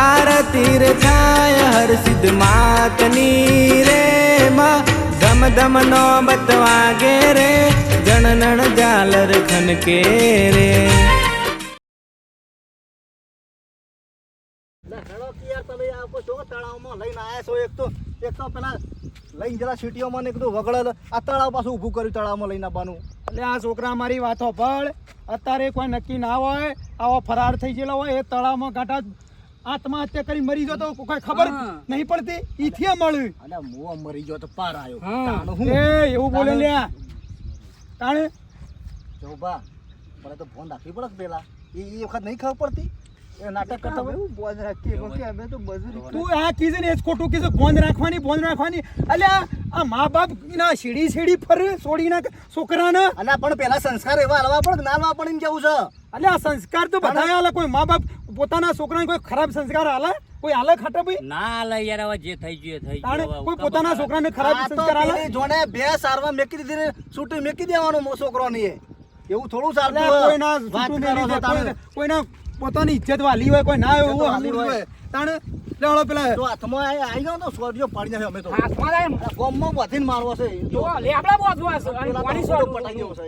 આરતી રે થાય હર સિદ્ધ માતની રે માં ધમ ધમ નો બતવાગે રે જણનણ ઝાલર ખનકે રે તળાવમાં લઈને આયા છો એક તો? એક પેલા લઈને જરા સીટીઓમાં ને કીધું વગડે આ તળાવ પાછું ઊભું કર્યું તળાવમાં લઈને આવવાનું. એટલે આ છોકરા મારી વાતો ભળ અત્યારે કોઈ નક્કી ના હોય, આવો ફરાર થઈ ગયેલો હોય, એ તળાવમાં ગાંઠા આત્મહત્યા કરી મરી ગયો તો કોઈ ખબર નહીં પડતી? ઈથી મળ્યું અને મોં મરી ગયો તો પાર આવ્યો હું. એ એવું બોલે લ્યા. તાણે? જોબા મને તો ફોન રાખવી પડે પેલા. એ એ વખત નહીં ખબર પડતી? નાટક કરતા હોય? તું આ કીધું ને એ જ ખોટું કીધું બોંધ રાખવાની બોંધ રાખવાની. અલ્યા આ મા બાપ ના સીડી સીડી ફર છોડીના છોકરાના? અને પણ પેલા સંસ્કાર એવા હલવા પડે કે હલવા પડે કેવું છે? અલ્યા આ સંસ્કાર તો બધા હાલે કોઈ મા બાપ પોતાના છોકરાને કોઈ ખરાબ સંસ્કાર હાલે? કોઈ હાલે ખાટે ભાઈ? ના હાલે યાર હવે જે થઈ ગયું થઈ ગયું. કોઈ પોતાના છોકરા છોકરાને ખરાબ સંસ્કાર હાલે? પેલી બે સારવાર મેકી દીધી ને છૂટી મેકી દેવાનો મો છોકરો ની એવું થોડું ચાલતું. કોઈને- કોઈના પોતાની ઇજ્જત વાલી હોય કોઈ ના હોય એવું વાલી હોય. તાણે લેવડો પેલા તો હાથમાં આઈ- આઈ ગયો તો સ્વર્ગીય પાડી નાખ્યો અમે તો હાથમાં. ગોમમાં વધીને મારવો છે જો તો લેબડા બોધવા છે. પાણી ખોટો પટાઈ ગયો છે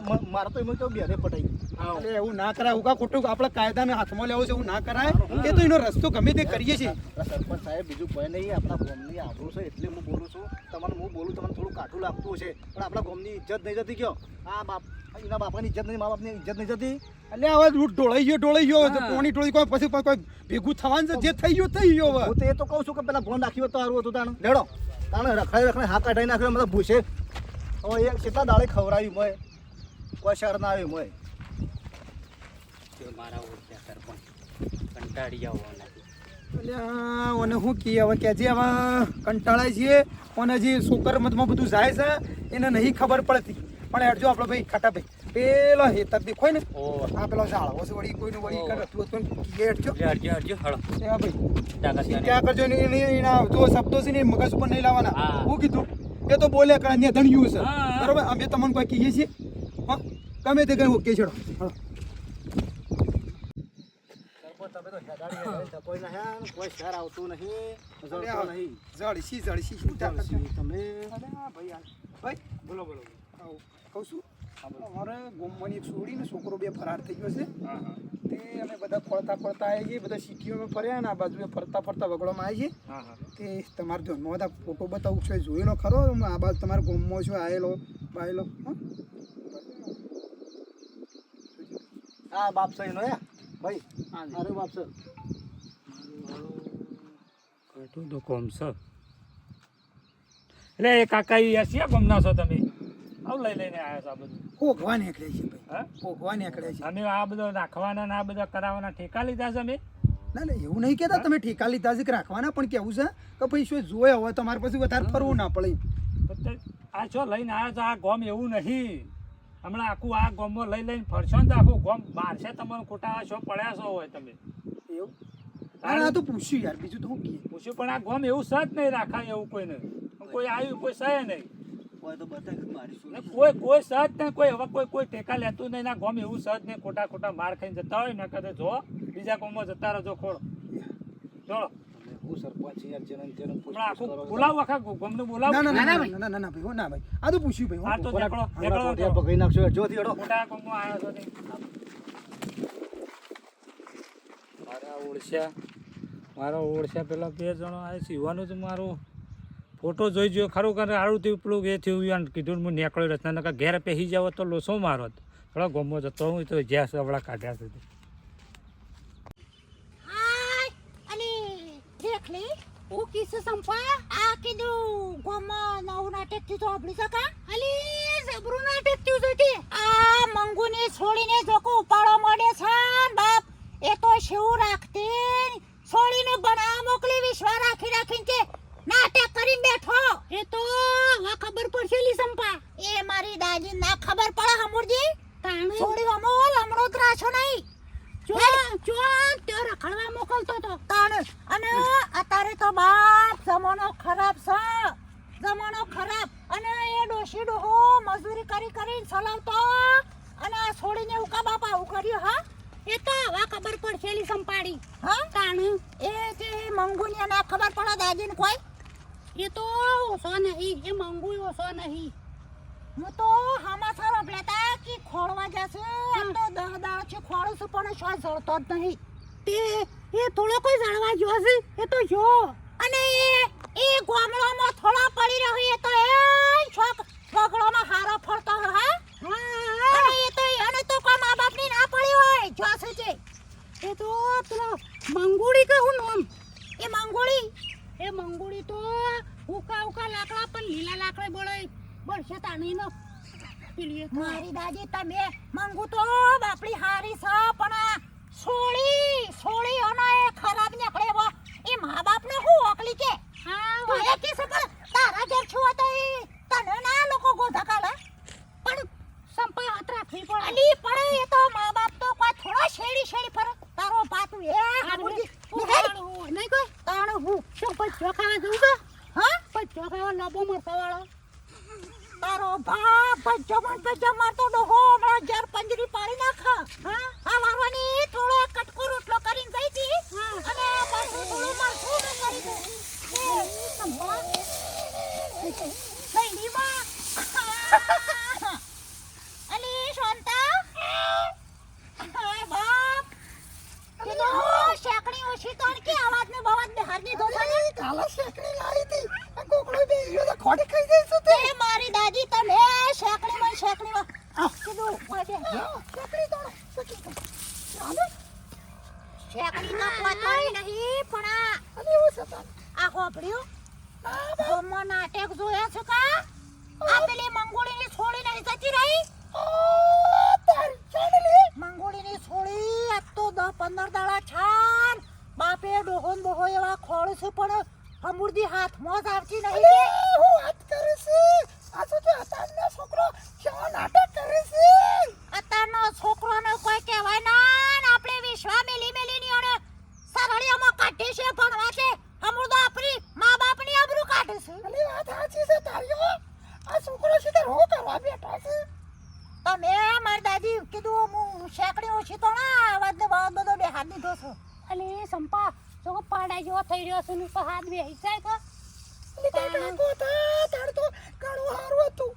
મારે તો એમાં કેવું બેરે પટાઈ ગયું. એવું ના કરાય ઉગા ખોટું આપણે કાયદાને હાથમાં લેવો છે એવું ના કરાય? એ તો એનો રસ્તો ગમે તે કરીએ છીએ. સરપંચ સાહેબ બીજું કોઈ નહીં આપણા ગોમની આબરૂ છે એટલે હું બોલું છું. તમને હું બોલું તમને થોડું કાઠું લાગતું હશે. પણ આપણા ગોમની ઇજ્જત નહીં જતી કયો? આ બાપ એના બાપાની ઇજ્જત નહીં મા બાપની ઇજ્જત નહીં જતી? એટલે હવે દૂધ ઢોળાઈ ગયો ઢોળાઈ ગયો. તો પોણી ટોળી કોઈ પછી કોઈ- ભેગું થવાનું છે? જે થઈ ગયું થઈ ગયો હવે. હું તો એ તો કહું છું કે પેલા ફોન રાખ્યો તો સારું હતું તાણ. લેડો. તાણે રખડાઈ રખડાઈ હા કાઢાઈ નાખ્યો મતલબ ભૂસે. હવે એક કેટલા દાડે ખવડાવી મોય? કોઈ ના આવી મોય જો મારા ઓળખ્યા સરપંચ કંટાળી. અલ્યા, ઓને શું કહીએ હવે કે જે હવે કંટાળાય છીએ ઓને જે સોકર મતમાં બધું જાય છે એને નહીં ખબર પડતી. પણ હેડજો આપણો ભાઈ ખાટા ભાઈ. પેલો હેતર હોય ને? આ પેલો ઝાડવો છે વળી કોઈનું વળી કરે તું તું કીએ હેડજો હેડજો હેડજો હળો. એ હા ભાઈ. કરે. ક્યાં કરજો ને એને એના જો શબ્દો છે ને મગજ ઉપર નહીં લાવવાના. હું. કીધું એ તો બોલે કે અન્ય ધણ્યું છે. હા, હા. બરોબર? અમે તમને કોઈ કહીએ છીએ? હા ગમે તે કઈ ઓકે છેડો. તમે તમે છોકરો બે ફરાર થઈ ગયો છે. તે અમે બધા ફરતા ફરતા આવી છીએ બધા સિટીઓમાં ફર્યા ને આ બાજુ ફરતા ફરતા વગડોમાં આવી છીએ તે તમારે જન્મ બધા ફોટો બતાવું છે જોયેલો ખરો આ બાજુ તમારા ગોમમાં છો આવેલો બાયેલો હં? આ બાપ છે એનો હે. ભાઈ. અરે બાપ સર તો કોમ સર એટલે એ કાકા હસ્યા ગમના છો તમે? આવ લઈ લઈને આવ્યા છો આ બધું? નીકળ્યા છે ભાઈ. હા? ઓઘવા નીકળ્યા છે. અમે આ બધો રાખવાના ને આ બધા કરાવવાના ઠેકા લીધા છે અમે? ના ના એવું નહીં કહેતા તમે ઠેકા લીધા છે કે રાખવાના પણ કેવું છે? કે ભાઈ શું જોયા હોય તમારે પછી વધારે ફરવું ના પડે. આ છો લઈને આવ્યા છો આ ગોમ એવું નહીં. હમણાં આખું આ ગોમમાં લઈ લઈને ફરશો ને તો આખું ગોમ બારશે તમારું ખોટા શો પડ્યા છો હોય તમે. એવું? આ તો પૂછ્યું યાર બીજું તો હું કહીએ? પૂછ્યું પણ આ ગોમ એવું સજ નહીં રાખાય એવું કોઈને. કોઈ આવ્યું કોઈ સહે નહીં. કોઈ તો બતાવી મારી કોઈ કોઈ સજ નહીં કોઈ હવે કોઈ કોઈ ટેકા લેતું નહીં ના ગોમ એવું સહજ નહીં ખોટા ખોટા માર ખાઈને જતા હોય ને કદાચ જો બીજા ગોમમાં જતા રહો ખોળો. જોડો હું સરપંચ યાર હમણાં આખું બોલાવો આખા ગોમને બોલાવો. ના ના ના ના ના ભાઈ હો ના ભાઈ. આ તો પૂછ્યું ભાઈ આ તો નીકળો નીકળો પકડી નાખશો જોથી હેડો. મોટા છો નહીં. મારા ઓળખ્યા મારા ઓળખ્યા પેલા બે જણો આવે સીવાનું તો મારો ફોટો જોઈ જોયો ખરું કારણ સારું થયું પેલું એ થયું યાર કીધું હું નીકળ્યો રચના ઘેર પહેરી જાવ તો લોસો મારો. થોડા ગમો જતો હું તો જ્યાં સવડા કાઢ્યા છે હાય અને દેખ લે હું કિસ સંપા? આ કીધું ગોમાં નવું નાટક થયું તો આપડી સકા અલી જબરું નાટક થયું છે તે. આ મંગુને છોડીને જોકો ઉપાડો મળે છે બાપ. એ તો શિવ રાખતી છોડીને બના મોકલી વિશ્વા રાખી રાખીને તે નાટક કરી બેઠો. એ તો આ ખબર પડશે લી સંપા. એ મારી દાદી ના ખબર પડે હમુરજી. છોડી અમો લમણો ત્રાસો નહીં. રખડવા મોકલતો તો. અને અત્યારે તો બાપ જમાનો ખરાબ છે. જમાનો ખરાબ. અને એ ડોશી ડોહો મજૂરી કરી કરીને ચલાવતો. અને આ છોડીને ઉકા બાપા આવું કર્યું હા? એ તો હવે ખબર પડશે સંપાડી. હા? તાણું. એ જે મંગુની ના ખબર પડે દાદીને કોઈ? એ તો ઓછો નહીં એ મંગુ ઓછો નહીં. હું તો હમાસર અભળેતા કે ખોળવા જશે. આમ તો દહ દાળ છે ખોળું છું પણ શ્વાસ જળતો જ નહીં. તે એ થોડો કોઈ જાણવા ગયો છે એ તો જો. અને એ એ ગામડામાં થોડા પડી રહ્યો એ તો એ છોક છોકડામાં હારો ફરતો હા? હા. અને એ તો એને તો કોઈ મા બાપની ના પડી હોય જોશે છે? એ તો પેલો મંગુડી કહું નામ? એ મંગુડી એ મંગુડી તો ઉકા ઉકા લાકડા પણ લીલા લાકડા બળે બળશે તાણી નો મારી દાદી તમે મંગુ તો બાપડી હારી છે પણ સોળી સોળી અને એ ખરાબ નીકળે એવો. એ મા બાપ ને હું ઓકલી કે? હા એ કે છે પણ તારા ઘેર છો તો એ તને ના લોકો ગોધા કાલે પણ સંપા હાથ રાખવી પડે. અલી પડે એ તો મા બાપ તો કોઈ થોડો શેડી શેડી પર તારો પાતું એ નહીં કોઈ? તાણ હું. શું પછી ચોખાવા જવું હા? પછી ચોખાવા લબો મરતા વાળો તારો બાપ જમણ પે પચ્ચો મારતો ડોહો હમણાં જર પંજરી પાડી નાખ. હા? આ વારવાની થોડો કટકો રોટલો કરીને ગઈ હતી અને પાછું થોડું મારશું ને કરી દે એ સંભળા નહીં ની માં અલી શાંતા હાય બાપ કીધો શેકણી ઓછી તો કે આવાજ ને બવાજ ને હારની ધોધા ને કાલા શેકડી લાવી હતી આ કોકડો બે ગયો તો ખોડી ખાઈ જઈશું તે તે મારી દાદી તમે શેકણી માં શેકણી માં કીધું ઓય બે શેકડી તો શેકડી તો ચાલે શેકણી તો પોતાની નહીં પણ આ અને એવું છે તાન આ હોભળ્યું હોમો નાટક જોયા છે કા આ પેલી મંગોળીની છોડી નહીં જતી રહી આ તારી ચાલે મંગોળીની છોડી આજ તો દસ પંદર દાડા છાન બાપે ડોહો ને બોહો એવા ખોળ છે પણ અમૂર્દી હાથમાં જ આવતી નહીં અલે હું વાત કરે છે આ તો જે હતાનો છોકરો કેવો નાટક કરે છે અત્યારનો છોકરોને કોઈ કહેવાય ના ને આપણે વિશ્વા મેલી મેલીની અને સરળિયામાં કાઢે છે ભણવા છે અમૃતો આપણી મા બાપની આબરૂ કાઢે છે અલે વાત સાચી છે તારી હો આ છોકરો સીધા રો કરવા બેઠો છે તમે મારી દાદી કીધું હું શેકડી ઓછી તો ના આવાજ ને બહાર બધો બે હાથ અને એ સંપા જો પાડા જેવો થઈ રહ્યો છે ઉપર હાથ બે હિસાય તો કાકો થા તાર તો કાળો હારું હતું.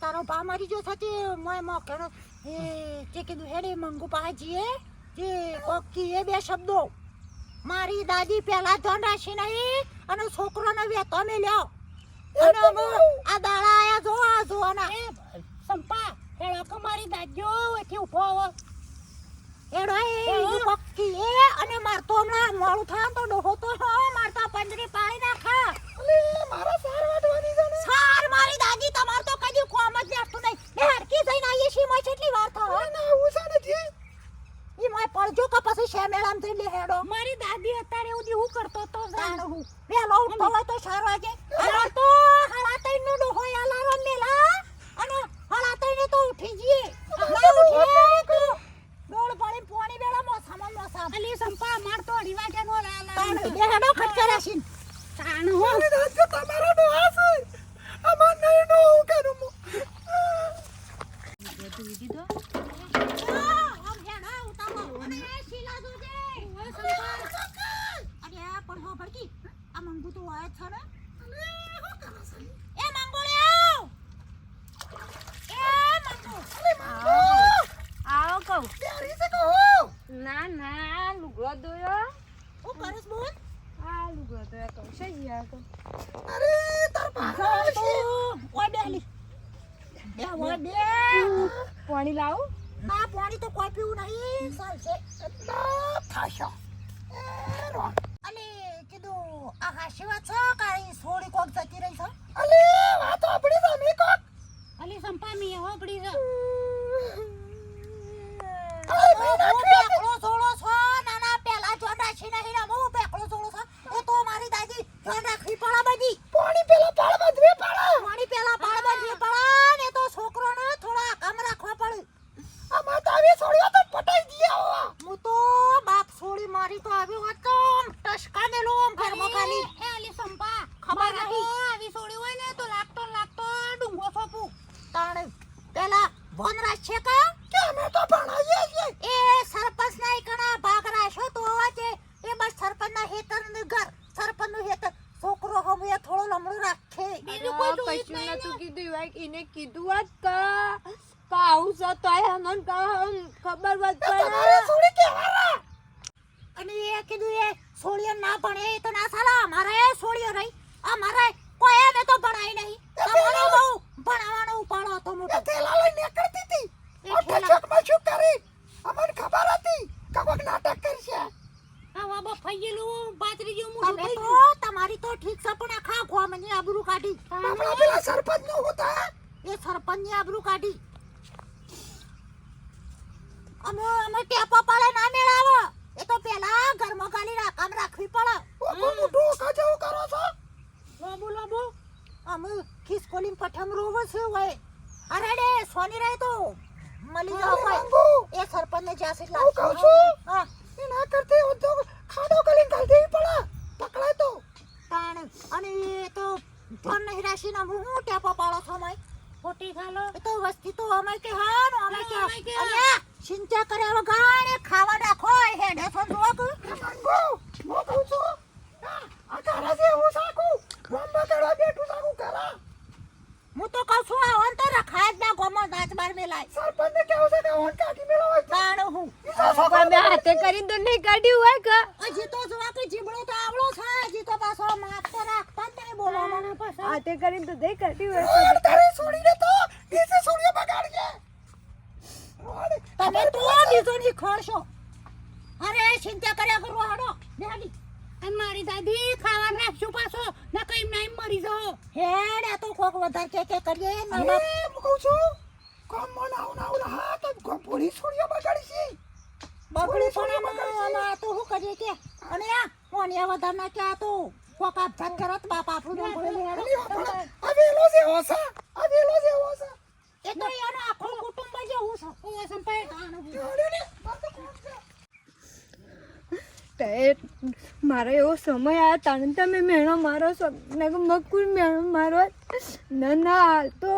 તારો ભા મારી જો થતી મોય મો કેનો જે કીધું હેડે મંગુ પાજીએ જે કોકી એ બે શબ્દો. મારી દાદી પેલા ધન રાશી નહીં અને છોકરોને વેતો મેલ્યો અને આ દાડા આયા જો આ જોવાના સંપા હેડો કે મારી દાદીઓ એથી ઊભો હો. હેડો એ અને મારતો ના મોડું થાય તો ડોહો તો હો મારતા પંજરી પાડી નાખા. અલે મારા સાર વાટવાની છે સાર મારી દાદી તમાર તો કદી કોમ જ નહીં. બે હરકી જઈને આવીએ છીએ મોય કેટલી વાર અરે ના આવું છે નથી ઈ મોય પડજો કે પછી શેમેળામ લે હેડો. મારી દાદી અત્યારે એવું હું કરતો તો જાણ હું. વેલો ઉઠતો હોય તો ચાર વાગે. આ તો હાડા તૈન નો ડોહો અલાર્મ મેલા. અને હાડા તૈને તો ઉઠી જઈએ. ના ઉઠીએ. તો ડોળ પડી પોણી વેળા મોસામાં મોસા. અલી સંપા માર તો અઢી વાગે નો લાલા બે ખટકરાશીન તાણ હો. તમારો ડોહા છે અમાર નહીં નો હું કરું મો આવો કહું પ્યારી છે કહો ના ના લુગડો દોયો આ લુગડો દોયો કહું છે યાર કહું અરે તાર ભાષા આવે છે પાણી લાવું ના પાણી તો કોઈ પીવું નહીં ચાલશે થાશો. અને કીધું આ હાશી વાત છે કાંઈ? સોળી કોક જતી રહી છે? અલે વાતો આપણી અમે કોક. અલી સંપા મી હોપડી છે અરે ભાઈ હું નાખી પેકડો જોડો છો નાના પેલા જોડ રાખી નહીં ને થોડા કામ રાખવા પડે. આ માતા બાંધવી હું તો બાપ છોડી મારી તો આવી હોત તો ટસકા ને લો ઘર મકાની એ અલી સંપા ખબર નથી આવી છોડી હોય ને તો લાગતો લાગતો ડુંગો સોપું. તાણે પેલા વનરાજ છે કા? આવા બફાયેલું બાજરી જેવું મોઢું થઈ ગયું તમારી તો ઠીક છે પણ આખા ગોમની આબરૂ કાઢી. આપણા પેલા સરપંચ નો હોતા? એ સરપંચની આબરૂ કાઢી. અમે અમે ટેપો પાડે ના મેળાવો. એ તો પેલા ઘરમાં ગાલી રાખામ રાખવી પડે. મોટું કાજવ કરો છો? લાબુ લાબુ. અમે ખિસકોલી પઠમ રોવો છે હોય અરે રે સોની રહે તો મળી જાવ એ સરપંચ ને જ્યાં સુધી લાવ કહું છું? હા. એ ના કરતે તો ખાડો કલી ગાલ દેવી પડે. પકડાય તો. તાણ અને એ તો ફોન હિરાશીના રાશી ના હું ટેપો પાડો છો મય ખોટી ખાલો એ તો વસ્તી તો અમે કે હા નો અમે કે અને ચિંતા કરે કર્યા ગાણે ખાવા નાખો હેડે છો જોક. મંગો મો કહું છું આ કારા જે હું સાકું. ગોમ્બા કરવા બેઠું સાકું કરા. હું તો કહું છું આ ઓન તો રખાય જ ના ગોમો નાચ બાર મેલાય સરપંચ ને કેવું છે કે ઓન કાઢી મેળવાય તાણ હું? અમે હાથે કરી તો નહીં કાઢ્યું હોય કે? હજી તો જોવા કે જીબડો તો આવડો છે હજી તો પાછો માફ તો રાખતા જ નહીં બોલવામાં પાછા. હાથે કરીને તો દઈ કાઢ્યું હોય તારે છોડીને તો બીજે છોડીએ બગાડજે તમે તો બીજો ની ખોળશો. અરે ચિંતા કર્યા કરો હાડો બેહાડી. અને મારી દાદી ખાવા રાખશું પાછો. ના કઈ ના મરી જાઓ. હેડ આ તો કોક વધારે કે કે કરીએ. ના એમ કહું છું કોમ મન આવ ના આવ. હા તો ગોપોડી છોડીએ બગાડી છે. બગડી પણ આમાં તો હું કરીએ કે? અને આ મોનિયા વધારે ના કે આ તો? કોક આપઘાત કરત બાપ આપણું નામ હેડો અવેલો જેવો છે અવેલો જે ઓસા એ તો એનો આખો કુટુંબ જ એવું છે. ઓ સંપાય કાણું તે મારો એવો સમય આવ્યો તાણે તમે મેણો મારો છો. ને મકુર મેણો મારો ના ના તો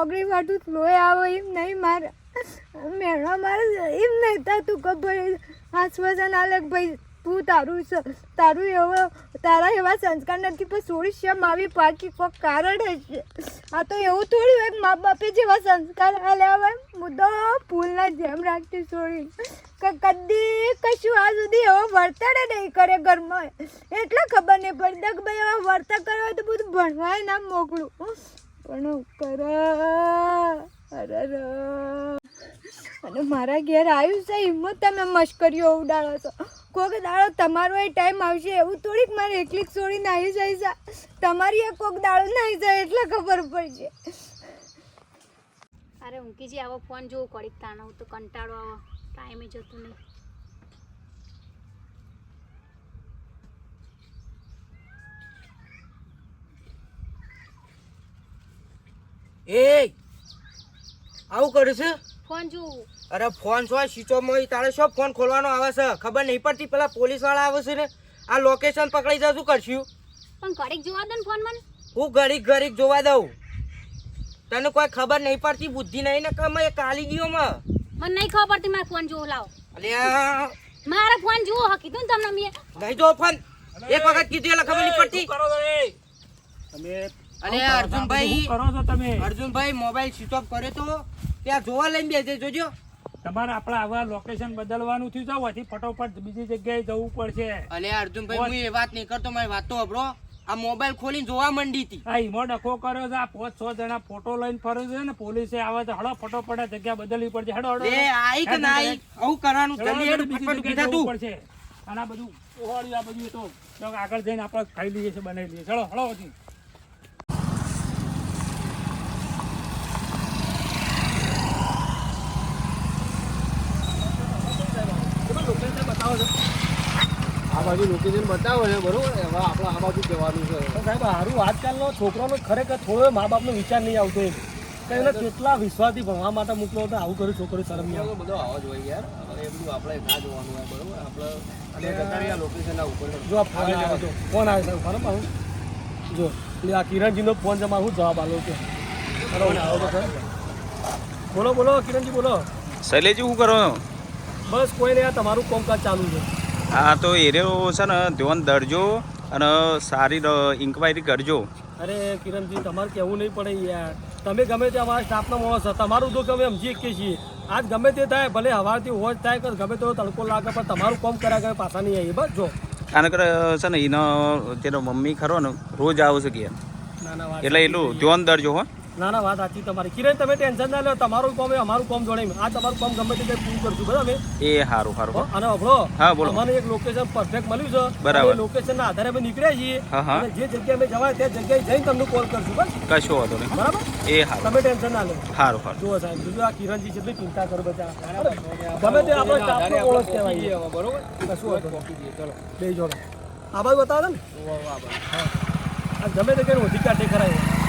ઓગળી વાટું લોહી આવે એમ નહીં મારે. મેણો મારે એમ નહીં તું ખબર. આશ્વાસન આલે કે ભાઈ તું તારું તારું એવો, તારા એવા સંસ્કાર નથી, પણ સોળી શેમ આવી પાકી કોઈ કારણ હશે આ તો એવું થોડું એક મા બાપે જેવા સંસ્કાર આલ્યા હોય, મુદ્દો ફૂલના જેમ રાખતી છોડી કે, કદી કશું આ સુધી એવો વર્તન નહીં કરે ઘરમાં. એટલે ખબર નહીં પડે કે ભાઈ એવા વર્તન કરવા તો બધું ભણવાય ના મોકલું. પણ કર કરે અરે અને મારા ઘેર આવ્યું છે હિંમત તમે મશ્કરીઓ ઉડાડો છો. કોઈક દાડો તમારો એ ટાઈમ આવશે એવું થોડીક મારે એકલી છોડીને આવી જાય છે. તમારી એ કોક દાડો આવી જાય એટલે ખબર પડશે. અરે ઊંકીજી આવો ફોન જોવું કડીક તાણો તો કંટાળો આવો. ટાઈમે જતું નહીં. એ આવું કર્યું છે? ફોન જોવું અરે ફોન છો સ્વિચોમાં તારે શું ફોન ખોલવાનો આવે છે? ખબર નહીં પડતી પેલા પોલીસવાળા આવે છે ને આ લોકેશન પકડી જા શું કરશું? પણ ઘડીક જોવા દે ને ફોન મને. હું ઘડીક ઘડીક જોવા દઉં. તને કોઈ ખબર નહીં પડતી બુદ્ધિ નહીં ને કે મેં કાલી ગયો માં. મને નહીં ખબર પડતી મારા ફોન જોવો લાવો. અલ્યા મારે ફોન જોવો હા કીધું ને તમને મેં. નહીં જો ફોન. એક વખત કીધું એટલે ખબર નહીં પડતી. કરો તમે અરે અર્જુનભાઈ કરો છો તમે? અર્જુનભાઈ મોબાઈલ સ્વિચ ઓફ કર્યો તો? ત્યાં જોવા લઈને બેસે જોજો. તમારે આપણે આવા લોકેશન બદલવાનું થયું છે આથી ફટોફટ બીજી જગ્યાએ જવું પડશે. અલે અર્જુનભાઈ હું એ વાત નહીં કરતો મારી વાત તો અભરો આ મોબાઈલ ખોલીને જોવા માંડી હતી. આ ઈમો ડખો કર્યો છે આ પાંચ છ જણા ફોટો લઈને ફરે છે ને પોલીસે આવે છે હળો ફટોફટ જગ્યા બદલવી પડશે. હળો હડો એ આઈ કે ના આઈ? આવું કરવાનું? જલ્દી હેડ ફટફટ કીધા તું. પડશે. અને આ બધું ઓહળ્યું આ બધું તો તો આગળ જઈને આપણે ખાઈ લઈએ છે બનાવી લઈએ ચલો હળો પછી આ બાજુ લોકેશન બતાવે છે બરોબર હવે આપણે આ બાજુ જવાનું છે. સાહેબ હારું આજકાલનો છોકરાનો ખરેખર થોડો મા બાપનો વિચાર નહીં આવતો એમ. કે એને કેટલા વિશ્વાસથી ભણવા માટે મોકલો તો આવું કર્યું છોકરી શરમ નહીં આવે. બધો આવો હોય યાર. હવે એ બધું આપણે ના જોવાનું હોય બરોબર? આપણે અને લોકેશનના ઉપર જો. ફોન આવે ફોન આવે છે બરાબર આવું. જો એટલે આ કિરણજીનો ફોન જમા મારું જવાબ આલો કે બરાબર આવો તો ખરો. બોલો બોલો કિરણજી બોલો. શૈલેજી શું કરો બસ કોઈ નહીં આ તમારું કોમકાજ ચાલુ છે. હા તો એરિયો છે ને ધ્યાન દરજો અને સારી ઇન્કવાયરી કરજો. અરે કિરણજી તમારે કહેવું નહીં પડે યાર. તમે ગમે તે અમારા સ્ટાફનો માણસ છો તમારું તો અમે સમજી શકીએ છીએ આજ ગમે તે થાય ભલે હવારથી હોજ થાય કે ગમે તેવો તડકો લાગે પણ તમારું કામ કર્યા કરે પાછા નહીં આવીએ. બસ જો. કારણ કરે છે ને એનો તેનો મમ્મી ખરો ને રોજ આવશે કે એટલે એટલું ધ્યાન દરજો હો. ના ના વાત સાચી તમારી. કિરણ તમે ટેન્શન ના લો. તમારું કોમ એ અમારું કોમ જોડે આ તમારું કોમ ગમે તે પૂરું કરશું. બરાબર? એ સારું સારું અને અભળો હા, બોલો. અમને એક લોકેશન પરફેક્ટ મળ્યું છે. બરાબર. લોકેશન ના આધારે અમે નીકળ્યા છીએ. હા, હા. અને જે જગ્યાએ અમે જવાય તે જગ્યાએ જઈને તમને કોલ કરશું. બસ. કશો વાંધો નહીં. બરાબર? એ સારું તમે ટેન્શન ના લો. સારું સારું જુઓ સાહેબ જુઓ આ કિરણજી જેટલી ચિંતા કરો બધા. ગમે તે આપણો સ્ટાફનો ઓળખ કહેવાય. બરોબર? કશું વાંધો નહીં. બે જોડો. આ બાજુ બતાવો ને. હા. આ ગમે તે કઈ ઓછી કાઢે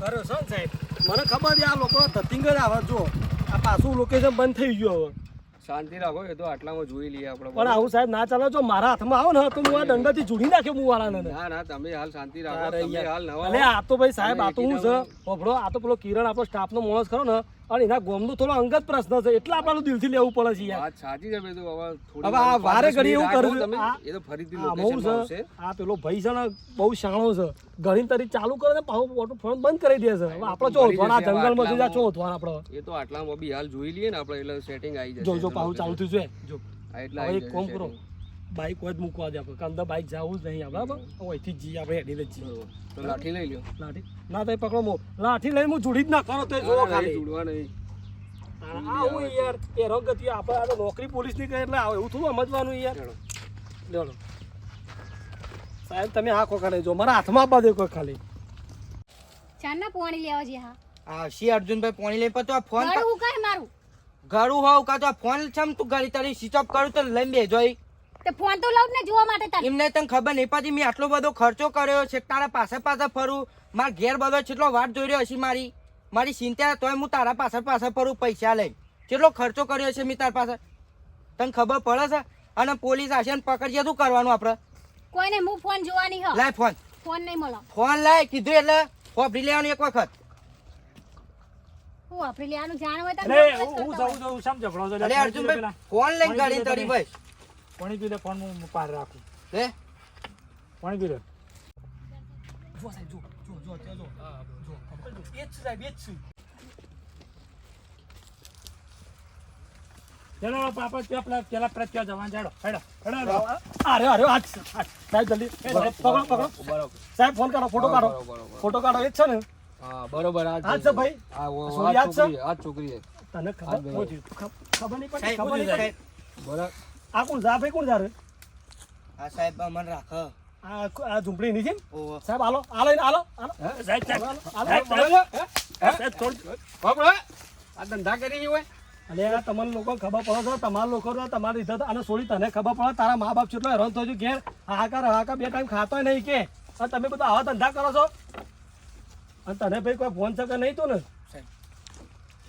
ખરો છો ને સાહેબ? મને ખબર છે આ લોકો ધતિંગ જ આવે જો આ પાછું લોકેશન બંધ થઈ ગયું હવે. શાંતિ રાખો એ તો આટલામાં જોઈ લઈએ આપણે. પણ આવું સાહેબ ના ચાલો જો મારા હાથમાં આવો ને તો હું આ દંડાથી જોડી નાખ્યો હું વાળાને ના ના તમે હાલ શાંતિ રાખો તમે હાલ. નવા અલે આ તો ભાઈ સાહેબ આ તો હું છે. ઓભળો આ તો પેલો કિરણ આપણો સ્ટાફનો માણસ ખરો ને. અને એના ગોમનો થોડો અંગત પ્રશ્ન છે એટલે આપણને દિલથી લેવું પડે છે યાર. સાચી છે તો હવે થોડી હવે આ વારે ઘડી એવું કરું તમે. એ તો ફરીથી લોકેશન છે. આવશે. આ પેલો ભાઈ છે ને બહુ શાણો છે. ઘણી તરી ચાલુ કરે ને પાછું ઓટો ફોન બંધ કરી દે છે. હવે આપણે હોતવાના જશે, જંગલમાં જઈ આટલામાં. હોતવાના આપણે. એ તો આટલામાં બી હાલ જોઈ લઈએ ને આપણે એટલે સેટિંગ આવી જશે જો જો પાછું ચાલુ. થયું છે. જો. એટલે એક કોમ કરો. બાઈક હોય જ મૂકવા દે આપણે. કારણ કે બાઇક જવું જ નહીં આપણે બરાબર? અહીંથી જ જઈએ આપણે હેડીને જ જઈએ. તો લાઠી લઈ લ્યો. લાઠી? ના તો પકડો મો. લાઠી લઈને હું જોડી જ ના કરો તો જોવો ખાલી. જોડવા નહીં આ હું યાર એ રંગતી આપણે આ તો નોકરી પોલીસની કરે એટલે એવું થોડું સમજવાનું યાર. ચલો. સાહેબ તમે આ ખોખા જો. મારા હાથમાં આપવા દે કોઈ ખાલી. ચારના પોણી લેવા છે હા. આ શી અર્જુનભાઈ પોણી લઈ તો આ ફોન મારું. ઘરું હોવ કાં તો ફોન છમ તું ઘડી તારી સ્વિચ ઓફ કરું તો લઈ બેજો ઈ. તે ફોન તો લઉં ને જોવા માટે તારે. એમને તને ખબર નહીં પડતી મેં આટલો બધો ખર્ચો કર્યો છે તારા પાસે પાસે ફરું. માર ઘેર બધો કેટલો વાટ જોઈ રહ્યો છે મારી મારી ચિંતા તોય હું તારા પાસે પાસે ફરું પૈસા લઈ કેટલો ખર્ચો કર્યો છે મેં તારા પાસે. તને ખબર પડે છે? અને પોલીસ આવશે ને પકડશે શું કરવાનું આપણે? કોઈને હું ફોન જોવાની હ. લાય ફોન. ફોન નહીં મળો. ફોન લાય કીધું એટલે ફોફરી લેવાનું એક વખત. હું આપણે લેવાનું જાણ હોય તો હું જાઉં જાઉં છો? અરે અર્જુનભાઈ ફોન લઈને ગાડી તરી ભાઈ પાણી પી લે ફોન હું પાર રાખું. લે પાણી પી લે જો સાહેબ જો જો જો. જો જો. એ જ સાહેબ એ જ છે. પાપા ત્યાં પેલા પેલા પ્રત્યા જવાન જાડો હેડો હેડો. અરે અરે આજ સાહેબ જલ્દી. પકડો પકડો. સાહેબ ફોન કાઢો ફોટો કાઢો. ફોટો કાઢો એ જ છે ને? હા બરોબર આ છે ભાઈ? આ? છોકરી આ છોકરી તને ખબર ખબર નહીં પડતી ખબર નહીં પડતી બરાબર આ કોણ જા ભાઈ કોણ જા રે હા સાહેબ મન રાખ. આ આ ઝૂંપડી ની છે? સાહેબ આલો આલો આલો આલો સાહેબ સાહેબ સાહેબ, બાપડો, આ ધંધા કરી હોય. અને આ તમને લોકો ખબર પડે છે તમારા લોકો તમારી રીતે અને છોડી તને ખબર પડે તારા મા બાપ કેટલો હેરાન થયો છે ઘેર હાહાકાર હાહાકાર બે ટાઈમ ખાતો નહીં કે. તમે બધા આવા ધંધા કરો છો. અને તને ભાઈ કોઈ ફોન છે કે નહીં તો ને?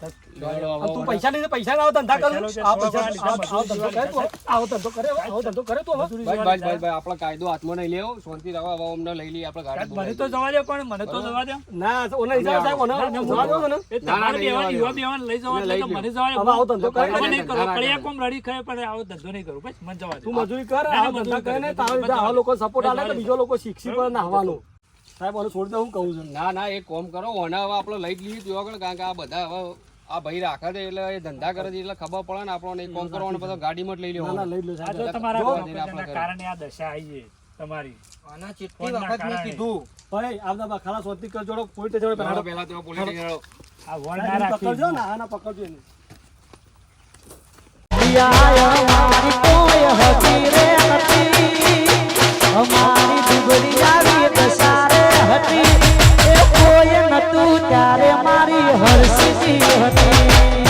તું પૈસા લઈને પૈસા ના આવો ધંધા કરે આ પૈસા આવો ધંધો કરે તું આવો ધંધો કરે આવો ધંધો કરે તું ભાઈ ભાઈ ભાઈ બસ આપણો કાયદો હાથમાં નહીં લેવો શાંતિ રાખો હવે અમને લઈ લઈએ આપણે ગાડી મને તો જવા દે પણ મને તો જવા દે ના ઓને હિસાબ સાહેબ ઓને જવા દો ને એ તમારે બેવાન યુવા બેવાન લઈ જવા દે તો મને જવા દે હવે આવો ધંધો કરે. મને નહીં કરો કડિયા કોમ રડી ખાય પણ આવો ધંધો નહીં કરું બસ મને જવા દે તું મજૂરી કર આ ધંધા કરે ને તારા આવા લોકો સપોર્ટ આલે તો બીજો લોકો શીખશી પણ નાહવાનું સાહેબ ઓને છોડી દે હું કહું છું. ના ના એક કોમ કરો ઓને હવે આપણે લઈ જ લઈએ ત્યાં આગળ કારણ કે આ બધા હવે આ ભાઈ રાખે છે એટલે એ ધંધા કરે છે એટલે ખબર પડે ને આપણને કોમ કરવાનો બધો ગાડીમાં જ લઈ લેવો લઈ લો તમારા કારણે આ દશા આવી તમારી. આના ચેટલી વખત મેં કીધું. ભાઈ આવતા બા ખાલા સોતી કર જોડો પોઈન્ટ જોડો પહેલા પહેલા તો પોલીસ જોડો આ વણ ના રાખી પકડજો ને આના પકડજો ને દિયા મારી કોઈ હતી રે હતી. અમારી દુબળી આવી દશા રે હતી. એ કોઈ નતું ત્યારે તારી હરસી હતી